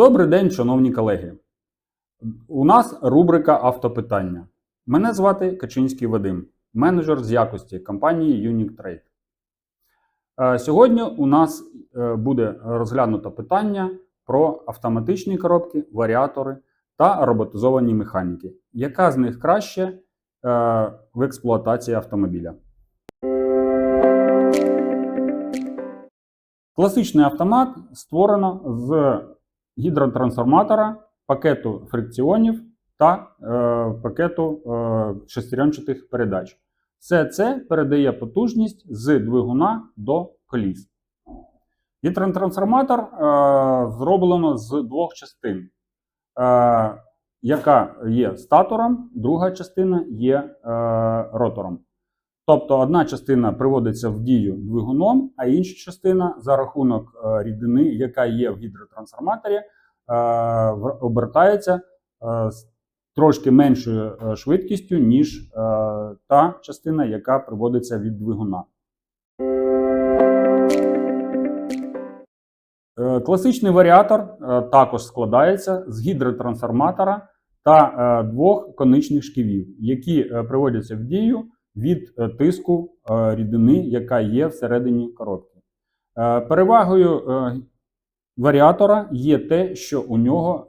Добрий день, шановні колеги. У нас рубрика Автопитання. Мене звати Качинський Вадим, менеджер з якості компанії Unique Trade. Е, Сьогодні у нас е, буде розглянуто питання про автоматичні коробки, варіатори та роботизовані механіки. Яка з них краще е, в експлуатації автомобіля? Класичний автомат створено з гідротрансформатора, пакету фрикціонів та е, пакету е, шестеренчатих передач. Все це передає потужність з двигуна до коліс. Гідротрансформатор е, зроблено з двох частин, е, яка є статором, друга частина є е, ротором. Тобто одна частина приводиться в дію двигуном, а інша частина за рахунок е, рідини, яка є в гідротрансформаторі, е, обертається е, з трошки меншою швидкістю, ніж та частина, яка приводиться від двигуна. Класичний варіатор також складається з гідротрансформатора та двох коничних шківів, які приводяться в дію від е, тиску е, рідини, яка є всередині коробки. Е, Перевагою варіатора є те, що у нього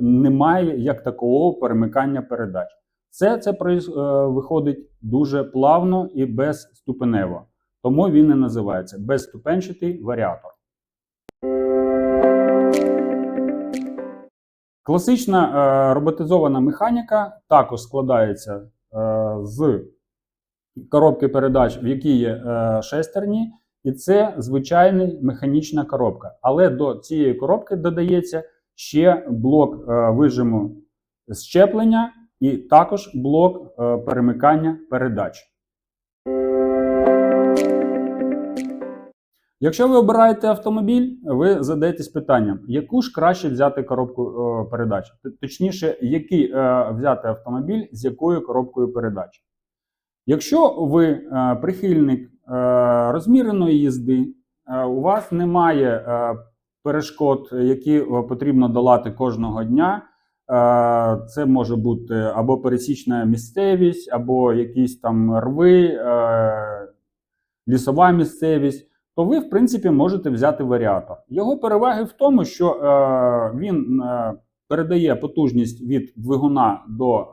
немає як такового перемикання передач. Це е, виходить дуже плавно і безступенево, тому він і називається безступенчатий варіатор. Класична роботизована механіка також складається з коробки передач, в якій є е, шестерні, і це звичайна механічна коробка. Але до цієї коробки додається ще блок е, вижиму щеплення і також блок е, перемикання передач. Якщо ви обираєте автомобіль, ви задаєтесь питанням, яку ж краще взяти коробку передач? Точніше, який взяти автомобіль з якою коробкою передач. Якщо ви е, прихильник е, розміреної їзди, е, у вас немає перешкод, які потрібно долати кожного дня. Це може бути або пересічна місцевість, або якісь там рви, лісова місцевість, то ви, в принципі, можете взяти варіатор. Його переваги в тому, що він передає потужність від двигуна до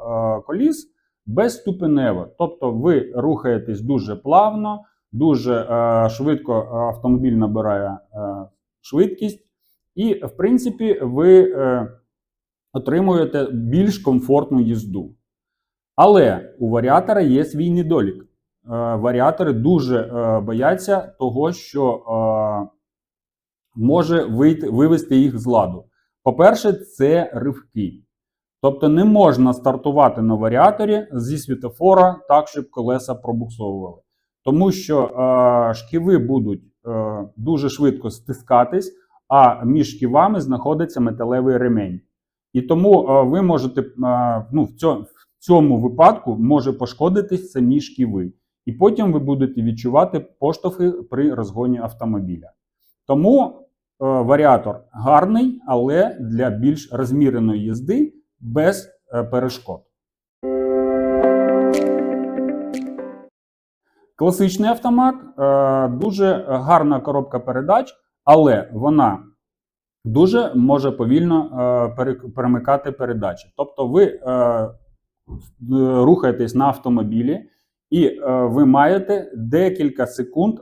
коліс безступенево. Тобто ви рухаєтесь дуже плавно, дуже е, швидко автомобіль набирає е, швидкість, і, в принципі, ви е, отримуєте більш комфортну їзду. Але у варіатора є свій недолік. Е, Варіатори дуже е, бояться того, що е, може вийти, вивести їх з ладу. По-перше, це ривки. Тобто не можна стартувати на варіаторі зі світофора так, щоб колеса пробуксовували. Тому що е, шківи будуть е, дуже швидко стискатись, а між шківами знаходиться металевий ремень. І тому е, ви можете е, ну, в, цьому, в цьому випадку може пошкодитись самі шківи. І потім ви будете відчувати поштовхи при розгоні автомобіля. Тому е, варіатор гарний, але для більш розміреної їзди без е, перешкод. Класичний автомат е, дуже гарна коробка передач, але вона дуже може повільно е, перемикати передачі. Тобто ви рухаєтесь на автомобілі, і ви маєте декілька секунд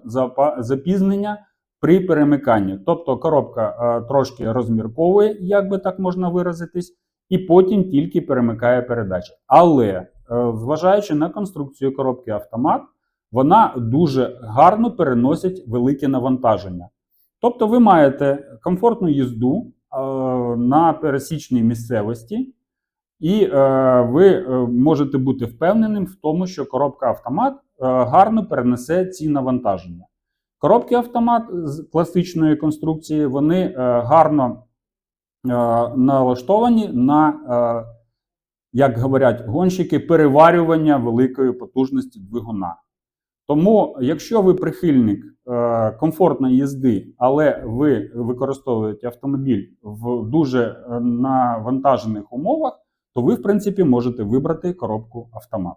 запізнення при перемиканні. Тобто коробка трошки розмірковує, як би так можна виразитись, і потім тільки перемикає передачі. Але е, зважаючи на конструкцію коробки автомат, вона дуже гарно переносить велике навантаження. Тобто ви маєте комфортну їзду е, на пересічній місцевості, і е, ви можете бути впевненим в тому, що коробка автомат гарно перенесе ці навантаження. Коробки автомат з класичної конструкції вони гарно налаштовані на, е, як говорять гонщики, переварювання великої потужності двигуна. Тому, якщо ви прихильник е, комфортної їзди, але ви використовуєте автомобіль в дуже е, навантажених умовах, то ви, в принципі, можете вибрати коробку автомат.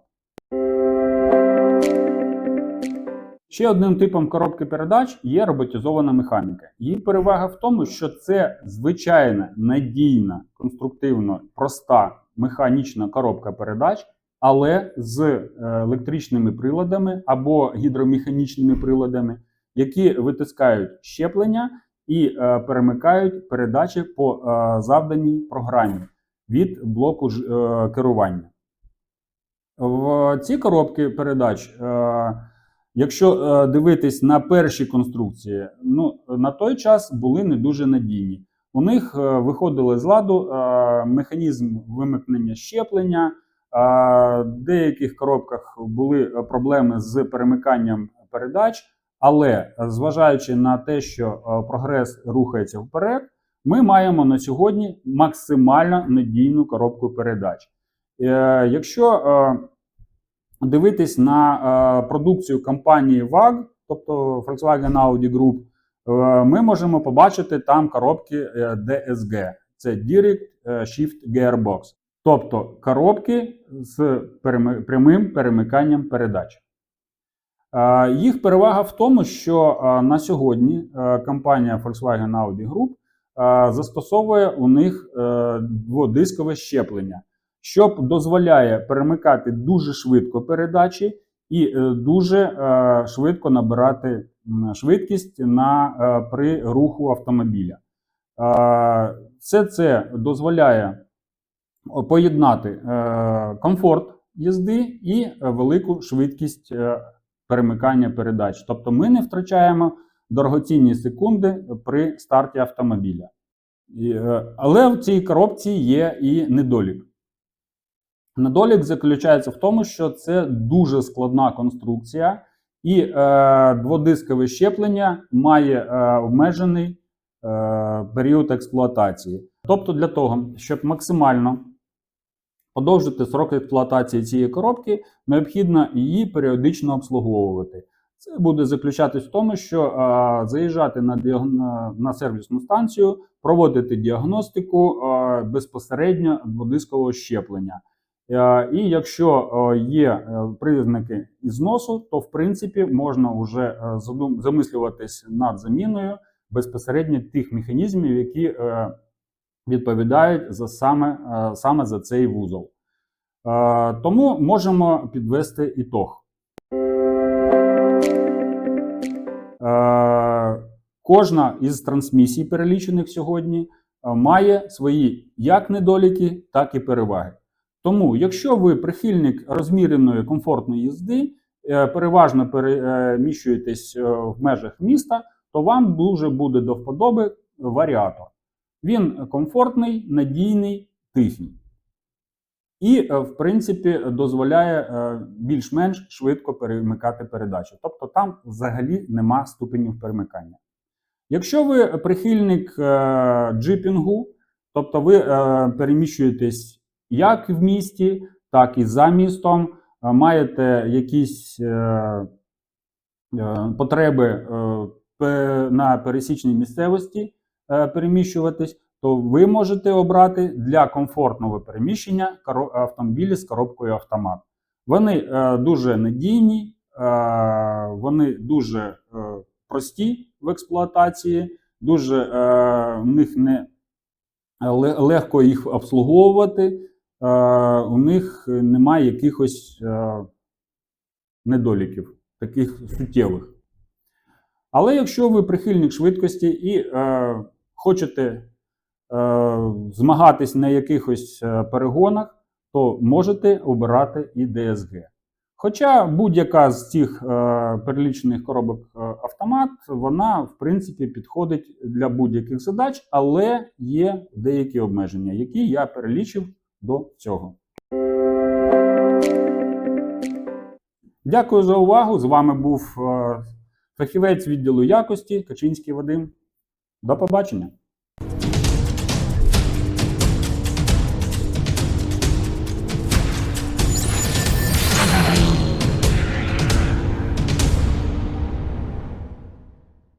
Ще одним типом коробки передач є роботизована механіка. Її перевага в тому, що це звичайна, надійна, конструктивно проста механічна коробка передач, але з е, електричними приладами або гідромеханічними приладами, які витискають щеплення і е, перемикають передачі по е, завданій програмі від блоку керування. В ці коробки передач, якщо е, дивитись на перші конструкції, ну на той час були не дуже надійні. У них е, виходили з ладу е, механізм вимикнення щеплення. В деяких коробках були проблеми з перемиканням передач, але зважаючи на те, що прогрес рухається вперед, ми маємо на сьогодні максимально надійну коробку передач. Якщо дивитись на е, продукцію компанії VAG, тобто Volkswagen Audi Group, е, ми можемо побачити там коробки е, DSG. Це Direct Shift Gearbox. Тобто коробки з прямим перемиканням передач. Їх перевага в тому, що на сьогодні компанія Volkswagen Audi Group застосовує у них дводискове щеплення, що дозволяє перемикати дуже швидко передачі і е, дуже е, швидко набирати швидкість на, е, при руху автомобіля. Все це дозволяє поєднати комфорт їзди і велику швидкість перемикання передач. Тобто ми не втрачаємо дорогоцінні секунди при старті автомобіля. Але в цій коробці є і недолік. Недолік заключається в тому, що це дуже складна конструкція, і е, дводискове щеплення має е, обмежений е, період експлуатації. Тобто, для того, щоб максимально подовжити срок експлуатації цієї коробки, необхідно її періодично обслуговувати. Це буде заключатись в тому, що е, заїжджати на, діаг- на, на сервісну станцію, проводити діагностику е, безпосередньо дводискового щеплення. Е, І якщо е, є е, признаки ізносу, то в принципі можна вже замислюватись над заміною безпосередньо тих механізмів, які відповідають за саме, саме за цей вузол. Тому можемо підвести ітог. Кожна із трансмісій, перелічених сьогодні, має свої як недоліки, так і переваги. Тому, якщо ви прихильник розміреної комфортної їзди, е, переважно переміщуєтесь е, в межах міста, то вам дуже буде до вподоби варіатор. Він комфортний, надійний, тихий. І, е, в принципі, дозволяє е, більш-менш швидко перемикати передачі. Тобто там взагалі нема ступенів перемикання. Якщо ви прихильник е, джипінгу, тобто ви е, переміщуєтесь як в місті, так і за містом, е, маєте якісь е, е, потреби на пересічній місцевості переміщуватись, то ви можете обрати для комфортного переміщення автомобілі з коробкою автомат. Вони дуже надійні, вони дуже прості в експлуатації, дуже в них не легко їх обслуговувати. Е, у них немає якихось е, недоліків, таких суттєвих. Але якщо ви прихильник швидкості і е, хочете е, змагатись на якихось е, перегонах, то можете обирати і DSG. Хоча будь-яка з цих е, перелічених коробок автомат, вона в принципі підходить для будь-яких задач, але є деякі обмеження, які я перелічив до цього. Дякую за увагу. З вами був е, фахівець відділу якості Качинський Вадим. До побачення!